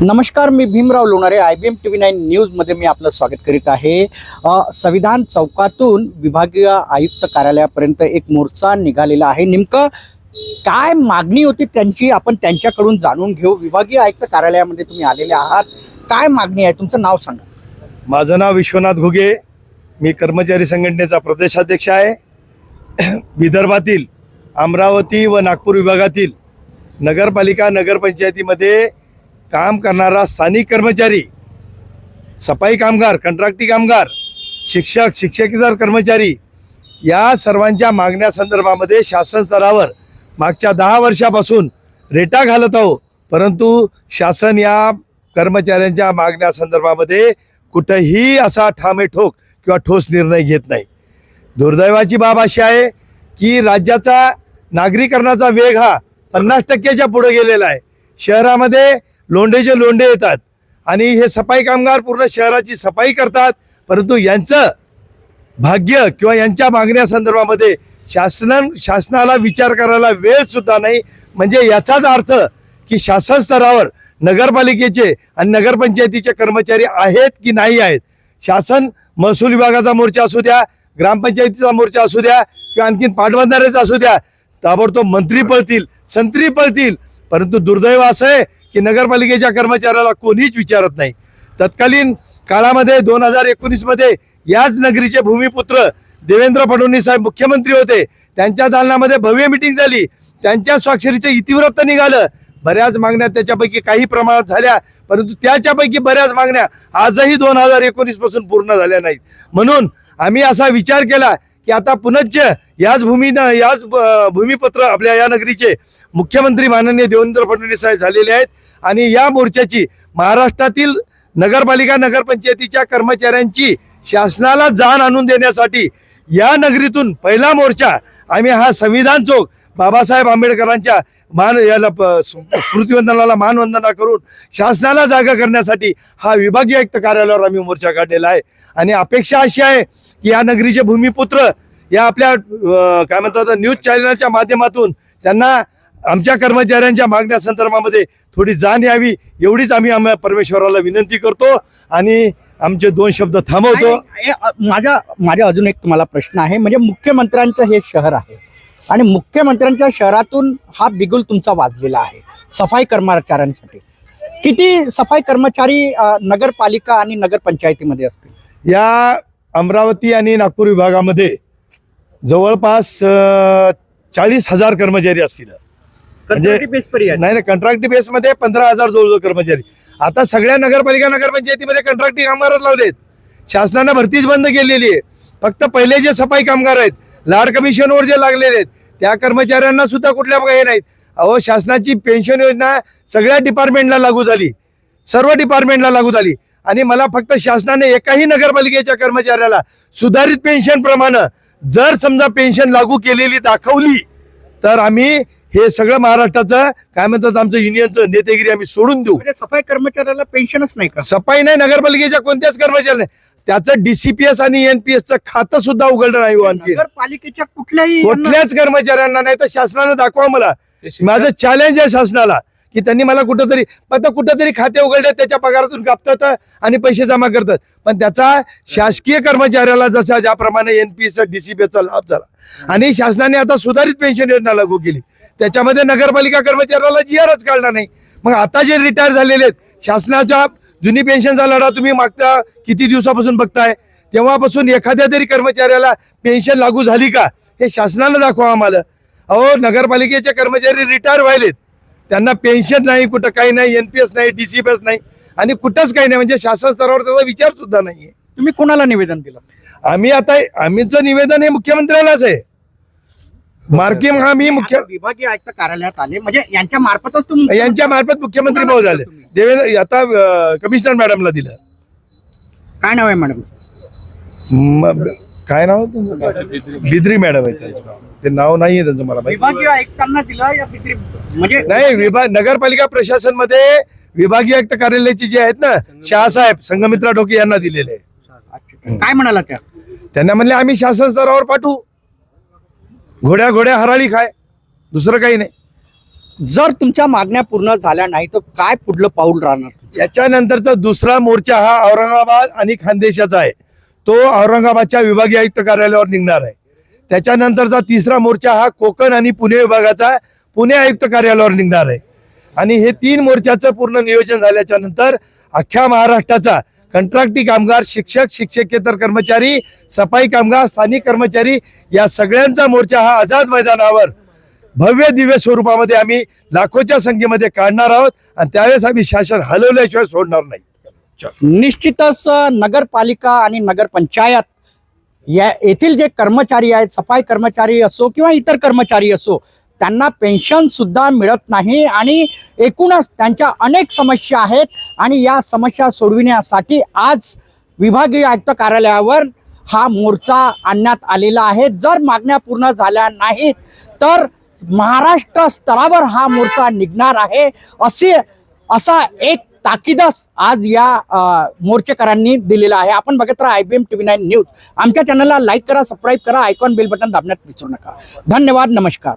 नमस्कार मी Bhimrao Lonare I B M T V nine न्यूजमध्ये मी आपलं स्वागत करीत आहे. संविधान चौकातून विभागीय आयुक्त कार्यालयापर्यंत एक मोर्चा निघालेला आहे. नेमकं काय मागणी होती त्यांची आपण त्यांच्याकडून जाणून घेऊ. विभागीय आयुक्त कार्यालयामध्ये तुम्ही आलेले आहात. काय मागणी आहे? तुमचं नाव सांगा. माझं नाव विश्वनाथ घुगे. मी कर्मचारी संघटनेचा प्रदेशाध्यक्ष आहे. विदर्भातील अमरावती व नागपूर विभागातील नगरपालिका नगरपंचायतीमध्ये काम करणारा स्थानिक कर्मचारी सफाई कामगार कंत्राटी कामगार शिक्षक शिक्षकेतर कर्मचारी या सर्वांच्या मागण्यासंदर्भामध्ये शासन स्तरावर मागच्या दहा वर्षापासून रेटा घालत आहो परंतु शासन या कर्मचाऱ्यांच्या मागण्यासंदर्भामध्ये कुठंही असा ठामे ठोक किंवा ठोस निर्णय घेत नाही. दुर्दैवाची बाब अशी आहे की राज्याचा नागरीकरणाचा वेग हा पन्नास टक्क्याच्या पुढे गेलेला आहे. शहरामध्ये लोंढेचे लोंढे येतात. आणि हे सफाई कामगार पूर्ण शहराची सफाई करतात. परंतु यांचं भाग्य किंवा यांच्या मागण्या संदर्भामध्ये शासन शासनाला विचार करायला वेळसुद्धा नाही. म्हणजे याचाच अर्थ की शासन स्तरावर नगरपालिकेचे आणि नगरपंचायतीचे कर्मचारी आहेत की नाही आहेत? शासन महसूल विभागाचा मोर्चा असू द्या ग्रामपंचायतीचा मोर्चा असू द्या किंवा आणखीन पाटबंधाऱ्याचा असू द्या ताबडतोब मंत्री पळतील संत्री पळतील परंतु दुर्दैव असं आहे की नगरपालिकेच्या कर्मचाऱ्याला कोणीच विचारत नाही. तत्कालीन काळामध्ये दोन हजार एकोणीसमध्ये याच नगरीचे भूमिपुत्र देवेंद्र फडणवीस साहेब मुख्यमंत्री होते. त्यांच्या दालनामध्ये भव्य मिटिंग झाली. त्यांच्या स्वाक्षरीचं इतिवृत्त निघालं. बऱ्याच मागण्या त्याच्यापैकी काही प्रमाणात झाल्या. परंतु त्याच्यापैकी बऱ्याच मागण्या आजही दोन हजार एकोणीसपासून पूर्ण झाल्या नाहीत. म्हणून आम्ही असा विचार केला की आता पुनश्च याच भूमीनं याच भूमिपत्र आपल्या या नगरीचे मुख्यमंत्री माननीय देवेंद्र फडणवीस साहेब झालेले आहेत. आणि या मोर्चाची महाराष्ट्रातील नगरपालिका नगरपंचायतीच्या कर्मचाऱ्यांची शासनाला जाण आणून देण्यासाठी या नगरीतून पहिला मोर्चा आम्ही हा संविधान चौक बाबासाहेब आंबेडकरांच्या मान याला प- स्मृतिवंदनाला मानवंदना करून शासनाला जागा करण्यासाठी हा विभागीय आयुक्त कार्यालयावर आम्ही मोर्चा काढलेला आहे. आणि अपेक्षा अशी आहे की या नगरीचे भूमिपुत्र या आपल्या काय म्हणतात न्यूज चॅनलच्या माध्यमातून त्यांना आमच्या कर्मचाऱ्यांच्या मागण्या संदर्भामध्ये थोडी जाण यावी एवढीच आम्ही आम्ही परमेश्वराला विनंती करतो. आणि आमचे दोन शब्द थांबवतो. माझा माझा अजून एक तुम्हाला प्रश्न आहे. म्हणजे मुख्यमंत्र्यांचं हे शहर आहे. आणि मुख्यमंत्र्यांच्या शहरातून हा बिगुल तुमचा वाजलेला आहे. सफाई कर्मचाऱ्यांसाठी. किती सफाई कर्मचारी नगरपालिका आणि नगरपंचायतीमध्ये असतील? या अमरावती आणि नागपूर विभागामध्ये जवळपास चाळीस हजार कर्मचारी असतील. म्हणजे- नाही नाही कंत्राटी बेसमध्ये पंधरा हजार जवळजवळ कर्मचारी. आता सगळ्या नगरपालिका नगरपंचायतीमध्ये कंत्राटी कामगारच लावलेत. शासनानं भरतीच बंद केलेली आहे. फक्त पहिले जे सफाई कामगार आहेत लाड कमिशनवर जे लागलेले आहेत त्या कर्मचाऱ्यांना सुद्धा कुठल्या हे नाहीत. अहो शासनाची पेन्शन योजना सगळ्या डिपार्टमेंटला लागू झाली. सर्व डिपार्टमेंटला लागू झाली. आणि मला फक्त शासनाने एकाही नगरपालिकेच्या कर्मचाऱ्याला सुधारित पेन्शन प्रमाणे जर समजा पेन्शन लागू केलेली दाखवली तर आम्ही हे सगळं महाराष्ट्राचं काय म्हणतात आमचं युनियनचं नेतेगिरी आम्ही सोडून देऊ. म्हणजे सफाई कर्मचाऱ्याला पेन्शनच नाही का? सफाई नाही नगरपालिकेच्या कोणत्याच कर्मचारी नाही. त्याचं डीसीपीएस आणि एनपीएसचं खातं सुद्धा उघडलं नाही हो आणखी नगरपालिकेच्या कुठल्याही कुठल्याच कर्मचाऱ्यांना नाही. तर शासनानं दाखवा मला. माझं चॅलेंज आहे शासनाला की त्यांनी मला कुठंतरी आता कुठंतरी खाते उघडले त्याच्या पगारातून कापतात आणि पैसे जमा करतात. पण त्याचा शासकीय कर्मचाऱ्याला जसा ज्याप्रमाणे एनपीएसचा डीसीपीएसचा लाभ झाला. आणि शासनाने आता सुधारित पेन्शन योजना लागू केली. त्याच्यामध्ये नगरपालिका कर्मचाऱ्याला जी आरच काढला नाही. मग आता जे रिटायर झालेले आहेत शासनाच्या जुनी पेन्शनचा लढा तुम्ही मागच्या किती दिवसापासून बघताय? तेव्हापासून एखाद्या तरी कर्मचाऱ्याला पेन्शन लागू झाली का? हे शासनानं दाखवा आम्हाला. अहो नगरपालिकेचे कर्मचारी रिटायर व्हायलेत. त्यांना पेन्शन नाही कुठं काही नाही एनपीएस नाही डीसीपीएस नाही आणि कुठंच काही नाही. म्हणजे शासन स्तरावर त्याचा विचार सुद्धा नाहीये. तुम्ही कोणाला निवेदन दिलं? आम्ही आता आम्हीचं निवेदन हे मुख्यमंत्र्यालाच आहे. मार्किंग हा मी मुख्य विभागीय आयुक्त कार्यालयात आले. म्हणजे यांच्या मार्फतच तुम्ही यांच्या मार्फत मुख्यमंत्री भाऊ झाले. देवेंद्र आता कमिशनर मॅडमला दिलं. काय नाव आहे मॅडम? काय नाव? बिद्री मॅडम आहे त्यांचं नाव. ते नाव नाहीये त्यांचं मला विभागीय आयुक्तांना दिलं या पितरी म्हणजे नाही विभाग नगरपालिका प्रशासनमध्ये विभागीय आयुक्त कार्यालयाचे जे आहेत ना शहासाहेब संगमित्रा डोके यांना दिलेले. काय म्हणाला त्या? त्यांना म्हणले आम्ही शासन स्तरावर पाठवू. घोड्या घोड्या हराळी खाय. दुसरं काही नाही. जर तुमच्या मागण्या पूर्ण झाल्या नाही तर काय पुढलं पाऊल राहणार? याच्यानंतरचा दुसरा मोर्चा हा औरंगाबाद आणि खानदेशाचा आहे. तो औरंगाबादच्या विभागीय आयुक्त कार्यालयावर निघणार आहे. त्याच्यानंतरचा तिसरा मोर्चा हा कोकण आणि पुणे विभागाचा पुणे आयुक्त कार्यालयावर निघणार आहे. आणि हे तीन मोर्चाचं पूर्ण नियोजन झाल्याच्यानंतर अख्ख्या महाराष्ट्राचा कंत्राटी कामगार शिक्षक शिक्षकेतर कर्मचारी सफाई कामगार स्थानिक कर्मचारी या सगळ्यांचा मोर्चा हा आझाद मैदानावर भव्य दिव्य स्वरूपामध्ये आम्ही लाखोच्या संख्येमध्ये काढणार आहोत आणि त्यावेळेस आम्ही शासन हलवल्याशिवाय सोडणार नाही. निश्चितच नगरपालिका आणि नगरपंचायत या येथील जे कर्मचारी आहेत सफाई कर्मचारी असो किंवा इतर कर्मचारी असो त्यांना पेन्शनसुद्धा मिळत नाही आणि एकूणच त्यांच्या अनेक समस्या आहेत आणि या समस्या सोडविण्यासाठी आज विभागीय आयुक्त कार्यालयावर हा मोर्चा आणण्यात आलेला आहे. जर मागण्या पूर्ण झाल्या नाहीत तर महाराष्ट्र स्तरावर हा मोर्चा निघणार आहे असे असा एक ताकीदच आज या मोर्चेकरांनी दिलेला आहे. आपण बघत राहा I B M T V nine news. आमच्या चॅनलला लाईक करा सबस्क्राईब करा आयकॉन बेल बटन दाबण्यात विसरू नका. धन्यवाद नमस्कार.